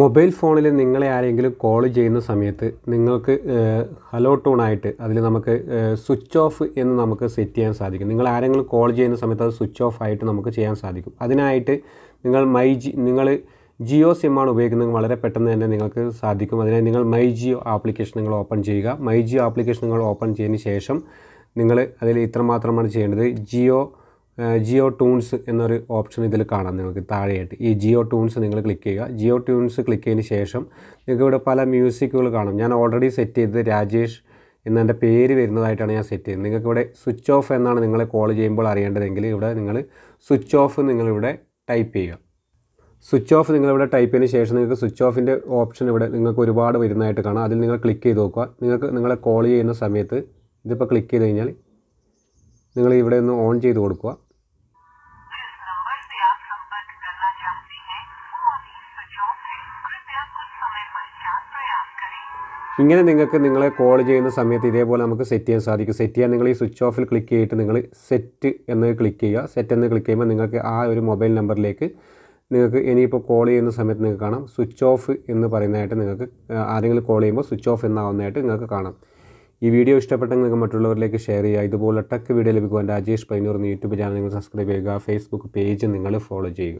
Mobile ഫോണിൽ നിങ്ങളെ ആരെങ്കിലും കോൾ ചെയ്യുന്ന സമയത്ത് നിങ്ങൾക്ക് ഹലോ ടൂണായിട്ട് അതിൽ നമുക്ക് സ്വിച്ച് ഓഫ് എന്ന് നമുക്ക് സെറ്റ് ചെയ്യാൻ സാധിക്കും. നിങ്ങൾ ആരെങ്കിലും കോൾ ചെയ്യുന്ന സമയത്ത് അത് സ്വിച്ച് ഓഫ് ആയിട്ട് നമുക്ക് ചെയ്യാൻ സാധിക്കും. അതിനായിട്ട് നിങ്ങൾ മൈ ജി നിങ്ങൾ ജിയോ സിമ്മാണ് ഉപയോഗിക്കുന്നത്. വളരെ പെട്ടെന്ന് തന്നെ നിങ്ങൾക്ക് സാധിക്കും. അതിനായി നിങ്ങൾ മൈ ജിയോ ആപ്ലിക്കേഷൻ നിങ്ങൾ ഓപ്പൺ ചെയ്യുക. മൈ ജിയോ ആപ്ലിക്കേഷൻ നിങ്ങൾ ഓപ്പൺ ചെയ്തതിന് ശേഷം നിങ്ങൾ അതിൽ ഇത്രമാത്രമാണ് ചെയ്യേണ്ടത്. ജിയോ ജിയോ ടൂൺസ് എന്നൊരു ഓപ്ഷൻ ഇതിൽ കാണാം നിങ്ങൾക്ക് താഴെയായിട്ട്. ഈ ജിയോ ടൂൺസ് നിങ്ങൾ ക്ലിക്ക് ചെയ്യുക. ജിയോ ട്യൂൺസ് ക്ലിക്ക് ചെയ്തതിന് ശേഷം നിങ്ങൾക്ക് ഇവിടെ പല മ്യൂസിക്കുകൾ കാണാം. ഞാൻ ഓൾറെഡി സെറ്റ് ചെയ്തത് രാജേഷ് എന്നെന്റെ പേര് വരുന്നതായിട്ടാണ് ഞാൻ സെറ്റ് ചെയ്തത്. നിങ്ങൾക്ക് ഇവിടെ സ്വിച്ച് ഓഫ് എന്നാണ് നിങ്ങൾ കോൾ ചെയ്യുമ്പോൾ അറിയേണ്ടതെങ്കിൽ ഇവിടെ നിങ്ങൾ സ്വിച്ച് ഓഫ് നിങ്ങളിവിടെ ടൈപ്പ് ചെയ്യുക. സ്വിച്ച് ഓഫ് നിങ്ങളിവിടെ ടൈപ്പ് ചെയ്തതിന് ശേഷം നിങ്ങൾക്ക് സ്വിച്ച് ഓഫിന്റെ ഓപ്ഷൻ ഇവിടെ നിങ്ങൾക്ക് ഒരുപാട് വരുന്നതായിട്ട് കാണാം. അതിൽ നിങ്ങൾ ക്ലിക്ക് ചെയ്ത് നോക്കുക. നിങ്ങൾക്ക് നിങ്ങളെ കോൾ ചെയ്യുന്ന സമയത്ത് ഇതിപ്പോൾ ക്ലിക്ക് ചെയ്ത് കഴിഞ്ഞാൽ നിങ്ങൾ ഇവിടെ ഒന്ന് ഓൺ ചെയ്ത് കൊടുക്കുക. ഇങ്ങനെ നിങ്ങൾക്ക് നിങ്ങളെ കോൾ ചെയ്യുന്ന സമയത്ത് ഇതേപോലെ നമുക്ക് സെറ്റ് ചെയ്യാൻ സാധിക്കും. സെറ്റ് ചെയ്യാൻ നിങ്ങൾ ഈ സ്വിച്ച് ഓഫിൽ ക്ലിക്ക് ചെയ്തിട്ട് നിങ്ങൾ സെറ്റ് എന്ന് ക്ലിക്ക് ചെയ്യുക. സെറ്റ് എന്ന് ക്ലിക്ക് ചെയ്യുമ്പോൾ നിങ്ങൾക്ക് ആ ഒരു മൊബൈൽ നമ്പറിലേക്ക് നിങ്ങൾക്ക് ഇനിയിപ്പോൾ കോൾ ചെയ്യുന്ന സമയത്ത് നിങ്ങൾക്ക് കാണാം. സ്വിച്ച് ഓഫ് എന്ന് പറയുന്നതായിട്ട് നിങ്ങൾക്ക് ആരെങ്കിലും കോൾ ചെയ്യുമ്പോൾ സ്വിച്ച് ഓഫ് എന്നാവുന്നതായിട്ട് നിങ്ങൾക്ക് കാണാം. ഈ വീഡിയോ ഇഷ്ടപ്പെട്ടെങ്കിൽ നിങ്ങൾക്ക് മറ്റുള്ളവരിലേക്ക് ഷെയർ ചെയ്യുക. ഇതുപോലെ ടെക് വീഡിയോ ലഭിക്കുവാൻ രാജേഷ് പൈനൂർ യൂട്യൂബ് ചാനൽ നിങ്ങൾ സബ്സ്ക്രൈബ് ചെയ്യുക. ഫേസ്ബുക്ക് പേജ് നിങ്ങൾ ഫോളോ ചെയ്യുക.